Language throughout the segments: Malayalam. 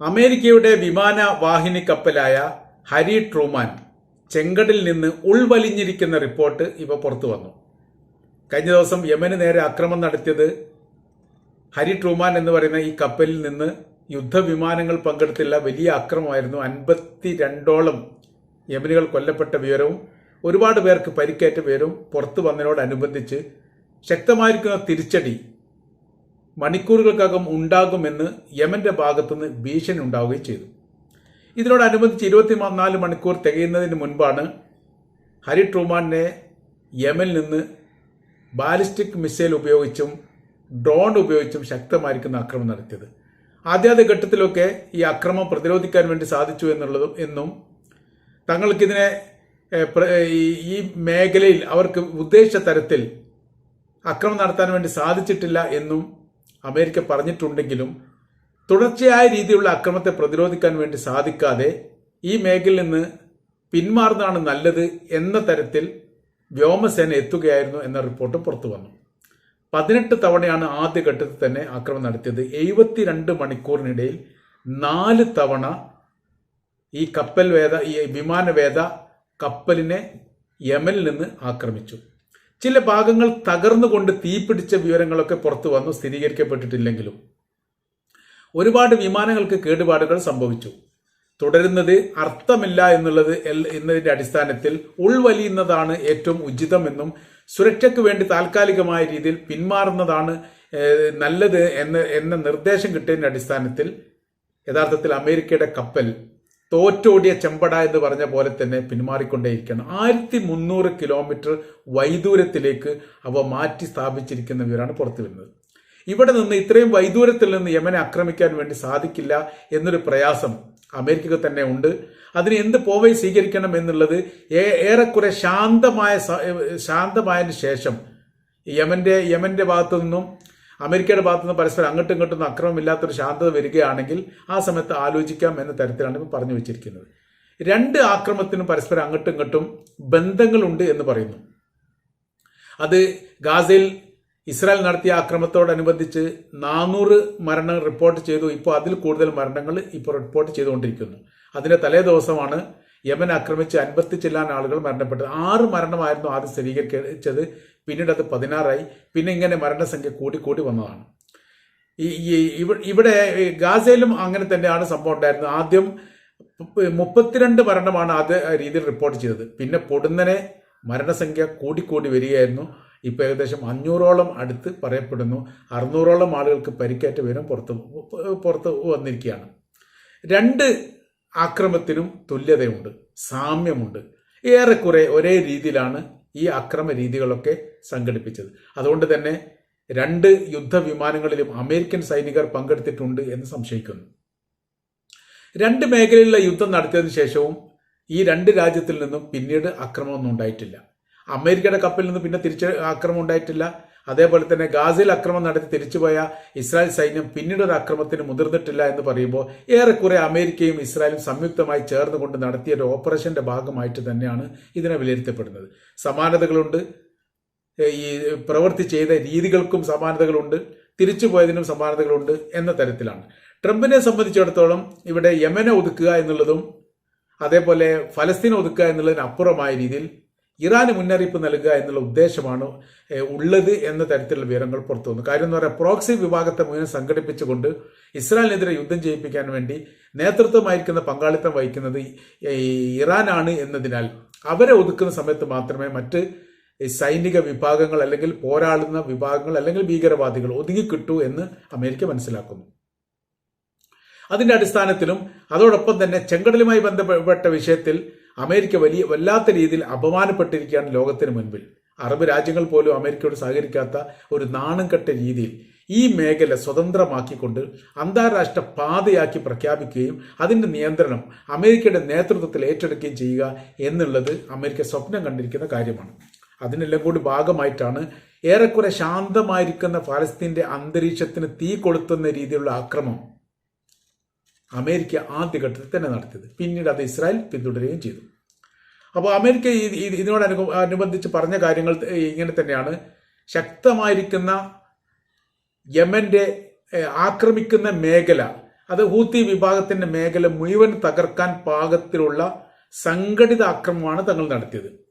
അമേരിക്കയുടെ വിമാന വാഹിനി കപ്പലായ ഹരി ട്രൂമാൻ ചെങ്കടിൽ നിന്ന് ഉൾവലിഞ്ഞിരിക്കുന്ന റിപ്പോർട്ട് ഇവ പുറത്തു വന്നു. കഴിഞ്ഞ ദിവസം യമന് നേരെ ആക്രമണം നടത്തിയത് ഹരി ട്രൂമാൻ എന്ന് പറയുന്ന ഈ കപ്പലിൽ നിന്ന് യുദ്ധവിമാനങ്ങൾ പങ്കെടുത്തുള്ള വലിയ അക്രമമായിരുന്നു. അൻപത്തി രണ്ടോളം യമനുകൾ കൊല്ലപ്പെട്ട വിവരവും ഒരുപാട് പേർക്ക് പരിക്കേറ്റ വിവരവും പുറത്തു വന്നതിനോടനുബന്ധിച്ച് ശക്തമായിരിക്കുന്ന തിരിച്ചടി മണിക്കൂറുകൾക്കകം ഉണ്ടാകുമെന്ന് യമന്റെ ഭാഗത്തുനിന്ന് ഭീഷണി ഉണ്ടാവുകയും ചെയ്തു. ഇതിനോടനുബന്ധിച്ച് ഇരുപത്തിനാല് മണിക്കൂർ തികയുന്നതിന് മുൻപാണ് ഹരി ട്രൂമാനെ യമനിൽ നിന്ന് ബാലിസ്റ്റിക് മിസൈൽ ഉപയോഗിച്ചും ഡ്രോൺ ഉപയോഗിച്ചും ശക്തമായിരിക്കുന്ന ആക്രമണം നടത്തിയത്. ആദ്യാദ്യ ഘട്ടത്തിലൊക്കെ ഈ അക്രമം പ്രതിരോധിക്കാൻ വേണ്ടി സാധിച്ചു എന്നുള്ളതും എന്നും തങ്ങൾക്കിതിനെ ഈ- മേഖലയിൽ അവർക്ക് ഉദ്ദേശിച്ച തരത്തിൽ അക്രമം നടത്താൻ വേണ്ടി സാധിച്ചിട്ടില്ല എന്നും അമേരിക്ക പറഞ്ഞിട്ടുണ്ടെങ്കിലും തുടർച്ചയായ രീതിയിലുള്ള അക്രമത്തെ പ്രതിരോധിക്കാൻ വേണ്ടി സാധിക്കാതെ ഈ മേഖലയിൽ നിന്ന് പിന്മാറുന്നതാണ് നല്ലത് എന്ന തരത്തിൽ വ്യോമസേന എത്തുകയായിരുന്നു എന്ന റിപ്പോർട്ട് പുറത്തു വന്നു. പതിനെട്ട് തവണയാണ് ആദ്യഘട്ടത്തിൽ തന്നെ ആക്രമണം നടത്തിയത്. എഴുപത്തിരണ്ട് മണിക്കൂറിനിടയിൽ നാല് തവണ ഈ കപ്പൽ വേദ ഈ വിമാനവേദ കപ്പലിനെ യമനിൽ നിന്ന് ആക്രമിച്ചു. ചില ഭാഗങ്ങൾ തകർന്നുകൊണ്ട് തീപിടിച്ച വിവരങ്ങളൊക്കെ പുറത്തു വന്നു സ്ഥിരീകരിക്കപ്പെട്ടിട്ടില്ലെങ്കിലും. ഒരുപാട് വിമാനങ്ങൾക്ക് കേടുപാടുകൾ സംഭവിച്ചു. തുടരുന്നത് അർത്ഥമില്ല എന്നുള്ളത് എന്നതിന്റെ അടിസ്ഥാനത്തിൽ ഉൾവലിയുന്നതാണ് ഏറ്റവും ഉചിതമെന്നും സുരക്ഷയ്ക്ക് വേണ്ടി താൽക്കാലികമായ രീതിയിൽ പിന്മാറുന്നതാണ് നല്ലത് എന്ന് എന്ന നിർദ്ദേശം കിട്ടിയതിന്റെ അടിസ്ഥാനത്തിൽ യഥാർത്ഥത്തിൽ അമേരിക്കയുടെ കപ്പൽ തോറ്റോടിയ ചെമ്പട എന്ന് പറഞ്ഞ പോലെ തന്നെ പിന്മാറിക്കൊണ്ടേയിരിക്കുകയാണ്. ആയിരത്തി മുന്നൂറ് കിലോമീറ്റർ വൈദൂരത്തിലേക്ക് അവ മാറ്റി സ്ഥാപിച്ചിരിക്കുന്ന വിവരമാണ് പുറത്തു വരുന്നത്. ഇവിടെ നിന്ന് ഇത്രയും വൈദൂരത്തിൽ നിന്ന് യമനെ ആക്രമിക്കാൻ വേണ്ടി സാധിക്കില്ല എന്നൊരു പ്രയാസം അമേരിക്കക്ക് തന്നെ ഉണ്ട്. അതിന് എന്ത് പോവൈ സ്വീകരിക്കണം എന്നുള്ളത് ഏറെക്കുറെ ശാന്തമായ ശാന്തമായതിനു ശേഷം യമന്റെ യമന്റെ ഭാഗത്തു നിന്നും അമേരിക്കയുടെ ഭാഗത്തു നിന്ന് പരസ്പരം അങ്ങോട്ടും ഇങ്ങോട്ടും അക്രമമില്ലാത്തൊരു ശാന്തത വരികയാണെങ്കിൽ ആ സമയത്ത് ആലോചിക്കാം എന്ന തരത്തിലാണ് ഇപ്പോൾ പറഞ്ഞു വെച്ചിരിക്കുന്നത്. രണ്ട് ആക്രമത്തിനും പരസ്പരം അങ്ങോട്ടും ഇങ്ങോട്ടും ബന്ധങ്ങളുണ്ട് എന്ന് പറയുന്നു. അത് ഗാസയിൽ ഇസ്രായേൽ നടത്തിയ ആക്രമണത്തോടനുബന്ധിച്ച് നാനൂറ് മരണം റിപ്പോർട്ട് ചെയ്തു. ഇപ്പോൾ അതിൽ കൂടുതൽ മരണങ്ങൾ ഇപ്പോൾ റിപ്പോർട്ട് ചെയ്തുകൊണ്ടിരിക്കുന്നു. അതിന്റെ തലേ ദിവസമാണ് യമൻ ആക്രമിച്ച് അൻപത്തി ആളുകൾ മരണപ്പെട്ടത്. ആറ് മരണമായിരുന്നു ആദ്യം സ്ഥിരീകരിച്ചത്. പിന്നീട് അത് പതിനാറായി. പിന്നെ ഇങ്ങനെ മരണസംഖ്യ കൂടി കൂടി വന്നതാണ്. ഈ ഇവിടെ ഗാസയിലും അങ്ങനെ തന്നെയാണ് സംഭവം ഉണ്ടായിരുന്നത്. ആദ്യം മുപ്പ- മുപ്പത്തിരണ്ട് മരണമാണ് അത് രീതിയിൽ റിപ്പോർട്ട് ചെയ്തത്. പിന്നെ പൊടുന്നനെ മരണസംഖ്യ കൂടിക്കൂടി വരികയായിരുന്നു. ഇപ്പൊ ഏകദേശം അഞ്ഞൂറോളം അടുത്ത് പറയപ്പെടുന്നു. അറുന്നൂറോളം ആളുകൾക്ക് പരിക്കേറ്റ വിവരം പുറത്ത് പുറത്ത് വന്നിരിക്കുകയാണ്. രണ്ട് ആക്രമത്തിനും തുല്യതയുണ്ട്. സാമ്യമുണ്ട്. ഏറെക്കുറെ ഒരേ രീതിയിലാണ് ഈ അക്രമ രീതികളൊക്കെ സംഘടിപ്പിച്ചത്. അതുകൊണ്ട് തന്നെ രണ്ട് യുദ്ധവിമാനങ്ങളിലും അമേരിക്കൻ സൈനികർ പങ്കെടുത്തിട്ടുണ്ട് എന്ന് സംശയിക്കുന്നു. രണ്ട് മേഖലയിലുള്ള യുദ്ധം നടത്തിയതിനു ശേഷവും ഈ രണ്ട് രാജ്യത്തിൽ നിന്നും പിന്നീട് അക്രമമൊന്നും ഉണ്ടായിട്ടില്ല. അമേരിക്കയുടെ കപ്പലിൽ നിന്ന് പിന്നെ തിരിച്ച് ആക്രമണം ഉണ്ടായിട്ടില്ല. അതേപോലെ തന്നെ ഗാസയിൽ അക്രമം നടത്തി തിരിച്ചുപോയ ഇസ്രായേൽ സൈന്യം പിന്നീട് ഒരു അക്രമത്തിന് മുതിർന്നിട്ടില്ല എന്ന് പറയുമ്പോൾ ഏറെക്കുറെ അമേരിക്കയും ഇസ്രായേലും സംയുക്തമായി ചേർന്നുകൊണ്ട് നടത്തിയ ഒരു ഓപ്പറേഷന്റെ ഭാഗമായിട്ട് തന്നെയാണ് ഇതിനെ വിലയിരുത്തപ്പെടുന്നത്. സമാനതകളുണ്ട്. ഈ പ്രവൃത്തി ചെയ്ത രീതികൾക്കും സമാനതകളുണ്ട്. തിരിച്ചുപോയതിനും സമാനതകളുണ്ട് എന്ന തരത്തിലാണ്. ട്രംപിനെ സംബന്ധിച്ചിടത്തോളം ഇവിടെ യമനെ ഒതുക്കുക എന്നുള്ളതും അതേപോലെ ഫലസ്തീനെ ഒതുക്കുക എന്നുള്ളതിനപ്പുറമായ രീതിയിൽ ഇറാന് മുന്നറിയിപ്പ് നൽകുക എന്നുള്ള ഉദ്ദേശമാണ് ഉള്ളത് എന്ന തരത്തിലുള്ള വിവരങ്ങൾ പുറത്തു വന്നു. കാര്യം എന്ന് പറയാം പ്രോക്സി വിഭാഗത്തെ മുഴുവൻ സംഘടിപ്പിച്ചുകൊണ്ട് ഇസ്രായേലിനെതിരെ യുദ്ധം ചെയ്യിപ്പിക്കാൻ വേണ്ടി നേതൃത്വമായിരിക്കുന്ന പങ്കാളിത്തം വഹിക്കുന്നത് ഇറാനാണ് എന്നതിനാൽ അവരെ ഒതുക്കുന്ന സമയത്ത് മാത്രമേ മറ്റ് സൈനിക വിഭാഗങ്ങൾ അല്ലെങ്കിൽ പോരാടുന്ന വിഭാഗങ്ങൾ അല്ലെങ്കിൽ ഭീകരവാദികൾ ഒതുങ്ങിക്കിട്ടൂ എന്ന് അമേരിക്ക മനസ്സിലാക്കുന്നു. അതിന്റെ അടിസ്ഥാനത്തിലും അതോടൊപ്പം തന്നെ ചെങ്കടലുമായി ബന്ധപ്പെട്ട വിഷയത്തിൽ അമേരിക്ക വലിയ വല്ലാത്ത രീതിയിൽ അപമാനപ്പെട്ടിരിക്കുകയാണ് ലോകത്തിന് മുൻപിൽ. അറബ് രാജ്യങ്ങൾ പോലും അമേരിക്കയോട് സഹകരിക്കാത്ത ഒരു നാണംകെട്ട രീതിയിൽ ഈ മേഖല സ്വതന്ത്രമാക്കിക്കൊണ്ട് അന്താരാഷ്ട്ര പാതയാക്കി പ്രഖ്യാപിക്കുകയും അതിന്റെ നിയന്ത്രണം അമേരിക്കയുടെ നേതൃത്വത്തിൽ ഏറ്റെടുക്കുകയും ചെയ്യുക എന്നുള്ളത് അമേരിക്ക സ്വപ്നം കണ്ടിരിക്കുന്ന കാര്യമാണ്. അതിനെല്ലാം കൂടി ഭാഗമായിട്ടാണ് ഏറെക്കുറെ ശാന്തമായിരിക്കുന്ന ഫലസ്തീന്റെ അന്തരീക്ഷത്തിന് തീ കൊളുത്തുന്ന രീതിയിലുള്ള ആക്രമണം അമേരിക്ക ആദ്യഘട്ടത്തിൽ തന്നെ നടത്തിയത്. പിന്നീട് അത് ഇസ്രായേൽ പിന്തുടരുകയും ചെയ്തു. അപ്പോൾ അമേരിക്ക ഇതിനോട് അനു- അനുബന്ധിച്ച് പറഞ്ഞ കാര്യങ്ങൾ ഇങ്ങനെ തന്നെയാണ്. ശക്തമായിരിക്കുന്ന യമന്റെ ആക്രമിക്കുന്ന മേഖല അത് ഹൂത്തി വിഭാഗത്തിന്റെ മേഖല മുഴുവൻ തകർക്കാൻ പാകത്തിലുള്ള സംഘടിത ആക്രമമാണ് തങ്ങൾ നടത്തിയത്.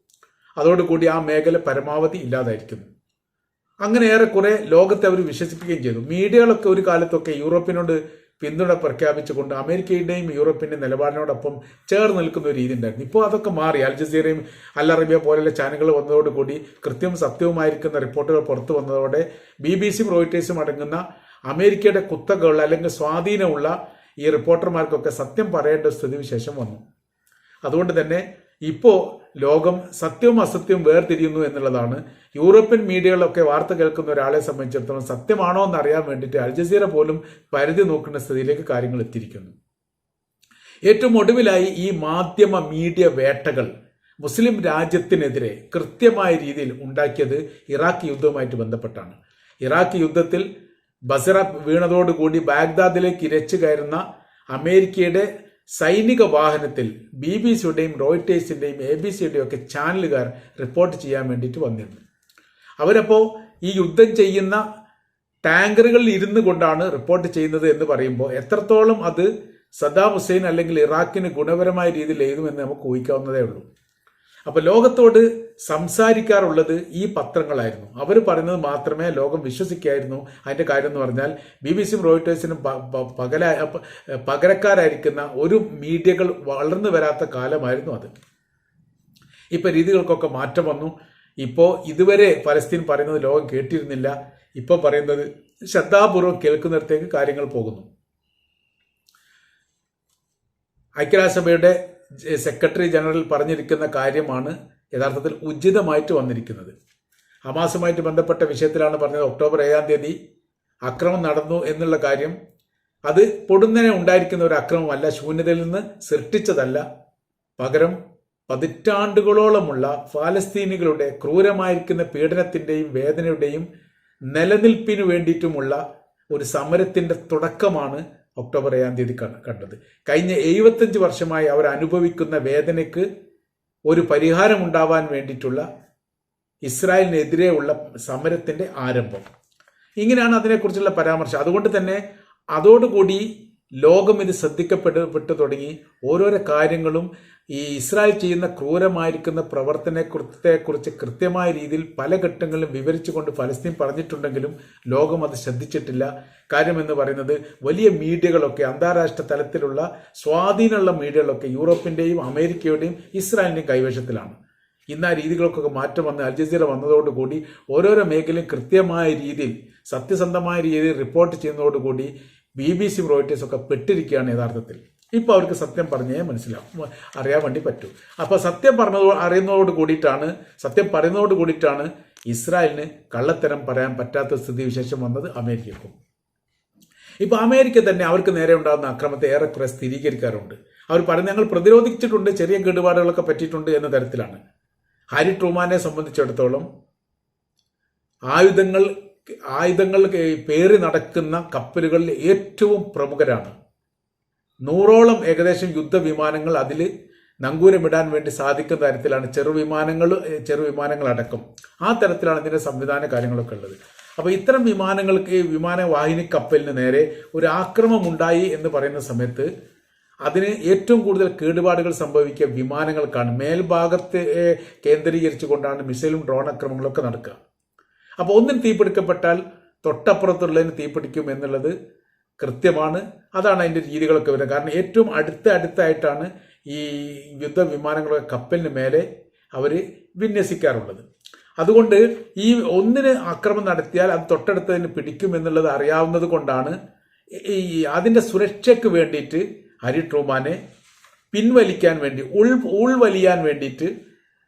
അതോടുകൂടി ആ മേഖല പരമാവധി ഇല്ലാതായിരിക്കുന്നു. അങ്ങനെ ഏറെക്കുറെ ലോകത്തെ അവർ വിശ്വസിപ്പിക്കുകയും ചെയ്തു. മീഡിയകളൊക്കെ ഒരു കാലത്തൊക്കെ യൂറോപ്പിനോട് പിന്തുണ പ്രഖ്യാപിച്ചുകൊണ്ട് അമേരിക്കയുടെയും യൂറോപ്പിന്റെ നിലപാടിനോടൊപ്പം ചേർന്ന് നിൽക്കുന്ന ഒരു രീതി ഉണ്ടായിരുന്നു. ഇപ്പോൾ അതൊക്കെ മാറി. അൽ ജസീറയും അൽ അറബിയ പോലെയുള്ള ചാനലുകൾ വന്നതോടുകൂടി കൃത്യവും സത്യവുമായിരിക്കുന്ന റിപ്പോർട്ടുകൾ പുറത്തു വന്നതോടെ ബി ബി സിയും റോയിറ്റേഴ്സും അടങ്ങുന്ന അമേരിക്കയുടെ കുത്തകളുള്ള അല്ലെങ്കിൽ സ്വാധീനമുള്ള ഈ റിപ്പോർട്ടർമാർക്കൊക്കെ സത്യം പറയേണ്ട സ്ഥിതിവിശേഷം വന്നു. അതുകൊണ്ട് തന്നെ ഇപ്പോൾ ലോകം സത്യവും അസത്യവും വേർതിരിയുന്നു എന്നുള്ളതാണ്. യൂറോപ്യൻ മീഡിയകളിലൊക്കെ വാർത്ത കേൾക്കുന്ന ഒരാളെ സംബന്ധിച്ചിടത്തോളം സത്യമാണോ എന്ന് അറിയാൻ വേണ്ടിയിട്ട് അൽജസീറ പോലും പരിധി നോക്കുന്ന സ്ഥിതിയിലേക്ക് കാര്യങ്ങൾ എത്തിയിരിക്കുന്നു. ഏറ്റവും ഒടുവിലായി ഈ മാധ്യമ മീഡിയ വേട്ടകൾ മുസ്ലിം രാജ്യത്തിനെതിരെ കൃത്യമായ രീതിയിൽ ഉണ്ടാക്കിയത് ഇറാഖ് യുദ്ധവുമായിട്ട് ബന്ധപ്പെട്ടാണ്. ഇറാഖ് യുദ്ധത്തിൽ ബസറ വീണതോടുകൂടി ബാഗ്ദാദിലേക്ക് ഇരച്ചു കയറുന്ന അമേരിക്കയുടെ സൈനിക വാഹനത്തിൽ ബി ബി സിയുടെയും റോയിറ്റേഴ്സിന്റെയും എ ബി സിയുടെയും ഒക്കെ ചാനലുകാർ റിപ്പോർട്ട് ചെയ്യാൻ വേണ്ടിയിട്ട് വന്നിരുന്നു. അവരപ്പോൾ ഈ യുദ്ധം ചെയ്യുന്ന ടാങ്കറുകളിൽ ഇരുന്നു കൊണ്ടാണ് റിപ്പോർട്ട് ചെയ്യുന്നത് എന്ന് പറയുമ്പോൾ എത്രത്തോളം അത് സദാം ഹുസൈൻ അല്ലെങ്കിൽ ഇറാഖിന് ഗുണപരമായ രീതിയിൽ എഴുതുമെന്ന് നമുക്ക് ഊഹിക്കാവുന്നതേ ഉള്ളൂ. അപ്പൊ ലോകത്തോട് സംസാരിക്കാറുള്ളത് ഈ പത്രങ്ങളായിരുന്നു. അവർ പറയുന്നത് മാത്രമേ ലോകം വിശ്വസിക്കായിരുന്നു. അതിന്റെ കാര്യം എന്ന് പറഞ്ഞാൽ ബി ബി സിയും റോയിറ്റേഴ്സിനും പകല പകരക്കാരായിരിക്കുന്ന ഒരു മീഡിയകൾ വളർന്നു വരാത്ത കാലമായിരുന്നു അത്. ഇപ്പൊ രീതികൾക്കൊക്കെ മാറ്റം വന്നു. ഇപ്പോൾ ഇതുവരെ ഫലസ്തീൻ പറയുന്നത് ലോകം കേട്ടിരുന്നില്ല. ഇപ്പോൾ പറയുന്നത് ശ്രദ്ധാപൂർവം കേൾക്കുന്നിടത്തേക്ക് കാര്യങ്ങൾ പോകുന്നു. ഐക്യരാഷ്ട്രസഭയുടെ സെക്രട്ടറി ജനറൽ പറഞ്ഞിരിക്കുന്ന കാര്യമാണ് യഥാർത്ഥത്തിൽ ഉചിതമായിട്ട് വന്നിരിക്കുന്നത്. ഹമാസുമായിട്ട് ബന്ധപ്പെട്ട വിഷയത്തിലാണ് പറഞ്ഞത് ഒക്ടോബർ ഏഴാം തീയതി അക്രമം നടന്നു എന്നുള്ള കാര്യം. അത് പൊടുന്നനെ ഉണ്ടായിരിക്കുന്ന ഒരു അക്രമമല്ല ശൂന്യതയിൽ നിന്ന് സൃഷ്ടിച്ചതല്ല. പകരം പതിറ്റാണ്ടുകളോളമുള്ള ഫാലസ്തീനികളുടെ ക്രൂരമായിരിക്കുന്ന പീഡനത്തിന്റെയും വേദനയുടെയും നിലനിൽപ്പിനു വേണ്ടിയിട്ടുമുള്ള ഒരു സമരത്തിന്റെ തുടക്കമാണ് ഒക്ടോബർ ഏഴാം തീയതി കണ്ടത്. കഴിഞ്ഞ എഴുപത്തഞ്ച് വർഷമായി അവർ അനുഭവിക്കുന്ന വേദനയ്ക്ക് ഒരു പരിഹാരം ഉണ്ടാവാൻ വേണ്ടിയിട്ടുള്ള ഇസ്രായേലിനെതിരെയുള്ള സമരത്തിന്റെ ആരംഭം. ഇങ്ങനെയാണ് അതിനെക്കുറിച്ചുള്ള പരാമർശം. അതുകൊണ്ട് തന്നെ അതോടുകൂടി ലോകം ഇത് ശ്രദ്ധിക്കപ്പെട്ടു തുടങ്ങി. ഓരോരോ കാര്യങ്ങളും ഈ ഇസ്രായേൽ ചെയ്യുന്ന ക്രൂരമായിരിക്കുന്ന പ്രവർത്തനത്തെക്കുറിച്ച് കൃത്യമായ രീതിയിൽ പല ഘട്ടങ്ങളിലും വിവരിച്ചുകൊണ്ട് ഫലസ്തീൻ പറഞ്ഞിട്ടുണ്ടെങ്കിലും ലോകം അത് ശ്രദ്ധിച്ചിട്ടില്ല. കാര്യമെന്ന് പറയുന്നത് വലിയ മീഡിയകളൊക്കെ അന്താരാഷ്ട്ര തലത്തിലുള്ള സ്വാധീനമുള്ള മീഡിയകളൊക്കെ യൂറോപ്പിന്റെയും അമേരിക്കയുടെയും ഇസ്രായേലിന്റെയും കൈവശത്തിലാണ്. ഇന്ന് ആ രീതികൾക്കൊക്കെ മാറ്റം വന്ന് അൽ ജസീറ വന്നതോടുകൂടി ഓരോരോ മേഖലയും കൃത്യമായ രീതിയിൽ സത്യസന്ധമായ രീതിയിൽ റിപ്പോർട്ട് ചെയ്യുന്നതോടുകൂടി ബി ബി സി ഒക്കെ പെട്ടിരിക്കുകയാണ് യഥാർത്ഥത്തിൽ. ഇപ്പൊ അവർക്ക് സത്യം പറഞ്ഞേ മനസ്സിലാവും. അറിയാൻ വേണ്ടി പറ്റൂ. അപ്പോൾ സത്യം പറഞ്ഞതോ അറിയുന്നതോട് കൂടിയിട്ടാണ് സത്യം പറയുന്നതോട് കൂടിയിട്ടാണ് ഇസ്രായേലിന് കള്ളത്തരം പറയാൻ പറ്റാത്ത സ്ഥിതി വിശേഷം വന്നത് അമേരിക്കക്കും. ഇപ്പോൾ അമേരിക്ക തന്നെ അവർക്ക് നേരെ ഉണ്ടാകുന്ന അക്രമത്തെ ഏറെക്കുറെ സ്ഥിരീകരിക്കാറുണ്ട്. അവർ പറഞ്ഞ് ഞങ്ങൾ പ്രതിരോധിച്ചിട്ടുണ്ട് ചെറിയ കേടുപാടുകളൊക്കെ പറ്റിയിട്ടുണ്ട് എന്ന തരത്തിലാണ്. ഹാരി ട്രൂമാനെ സംബന്ധിച്ചിടത്തോളം ആയുധങ്ങൾ ആയുധങ്ങൾ പേറി നടക്കുന്ന കപ്പലുകളിൽ ഏറ്റവും പ്രമുഖരാണ്. നൂറോളം ഏകദേശം യുദ്ധവിമാനങ്ങൾ അതിൽ നങ്കൂരമിടാൻ വേണ്ടി സാധിക്കുന്ന തരത്തിലാണ് ചെറുവിമാനങ്ങൾ ചെറുവിമാനങ്ങൾ അടക്കം ആ തരത്തിലാണ് ഇതിന്റെ സംവിധാന കാര്യങ്ങളൊക്കെ ഉള്ളത്. അപ്പോൾ ഇത്തരം വിമാനങ്ങൾക്ക് വിമാനവാഹിനി കപ്പലിന് നേരെ ഒരു ആക്രമം ഉണ്ടായി എന്ന് പറയുന്ന സമയത്ത് അതിന് ഏറ്റവും കൂടുതൽ കേടുപാടുകൾ സംഭവിക്കുക വിമാനങ്ങൾക്കാണ്. മേൽഭാഗത്തെ കേന്ദ്രീകരിച്ചുകൊണ്ടാണ് മിസൈലും ഡ്രോൺ ആക്രമണങ്ങളൊക്കെ നടക്കുക. അപ്പോൾ ഒന്നിന് തീപിടിക്കപ്പെട്ടാൽ തൊട്ടപ്പുറത്തുള്ളതിന് തീപിടിക്കും എന്നുള്ളത് കൃത്യമാണ്. അതാണ് അതിന്റെ രീതികളൊക്കെ വരുന്നത്. കാരണം ഏറ്റവും അടുത്ത അടുത്തായിട്ടാണ് ഈ യുദ്ധവിമാനങ്ങളൊക്കെ കപ്പലിന് മേലെ അവർ വിന്യസിക്കാറുള്ളത്. അതുകൊണ്ട് ഈ ഒന്നിന് ആക്രമണം നടത്തിയാൽ അത് തൊട്ടടുത്തതിന് പിടിക്കും എന്നുള്ളത് അറിയാവുന്നത് കൊണ്ടാണ് ഈ അതിന്റെ സുരക്ഷയ്ക്ക് വേണ്ടിയിട്ട് ഹരി ട്രൂമാനെ പിൻവലിക്കാൻ വേണ്ടി ഉൾ ഉൾവലിയാൻ വേണ്ടിയിട്ട്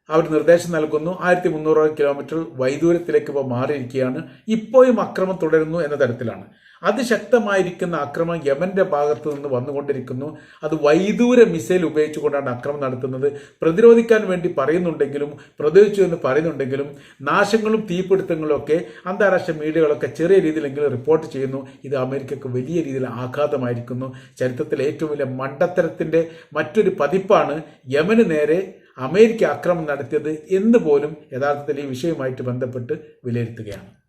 അവർ നിർദ്ദേശം നൽകുന്നു. ആയിരത്തി മുന്നൂറ് കിലോമീറ്റർ വൈദൂരത്തിലേക്ക് ഇപ്പോൾ മാറിയിരിക്കുകയാണ്. ഇപ്പോഴും അക്രമം തുടരുന്നു എന്ന തരത്തിലാണ്. അതിശക്തമായിരിക്കുന്ന അക്രമം യമന്റെ ഭാഗത്ത് നിന്ന് വന്നുകൊണ്ടിരിക്കുന്നു. അത് വൈദൂര മിസൈൽ ഉപയോഗിച്ചുകൊണ്ടാണ് അക്രമം നടത്തുന്നത്. പ്രതിരോധിക്കാൻ വേണ്ടി പറയുന്നുണ്ടെങ്കിലും പ്രതിരോധിച്ചു എന്ന് പറയുന്നുണ്ടെങ്കിലും നാശങ്ങളും തീപിടുത്തങ്ങളും ഒക്കെ അന്താരാഷ്ട്ര മീഡിയകളൊക്കെ ചെറിയ രീതിയിലെങ്കിലും റിപ്പോർട്ട് ചെയ്യുന്നു. ഇത് അമേരിക്കക്ക് വലിയ രീതിയിൽ ആഘാതമായിരിക്കുന്നു. ചരിത്രത്തിലെ ഏറ്റവും വലിയ മണ്ടത്തരത്തിന്റെ മറ്റൊരു പതിപ്പാണ് യമന് നേരെ അമേരിക്ക ആക്രമണം നടത്തിയത് എന്ന് പോലും യഥാർത്ഥത്തിൽ ഈ വിഷയവുമായിട്ട് ബന്ധപ്പെട്ട് വിലയിരുത്തുകയാണ്.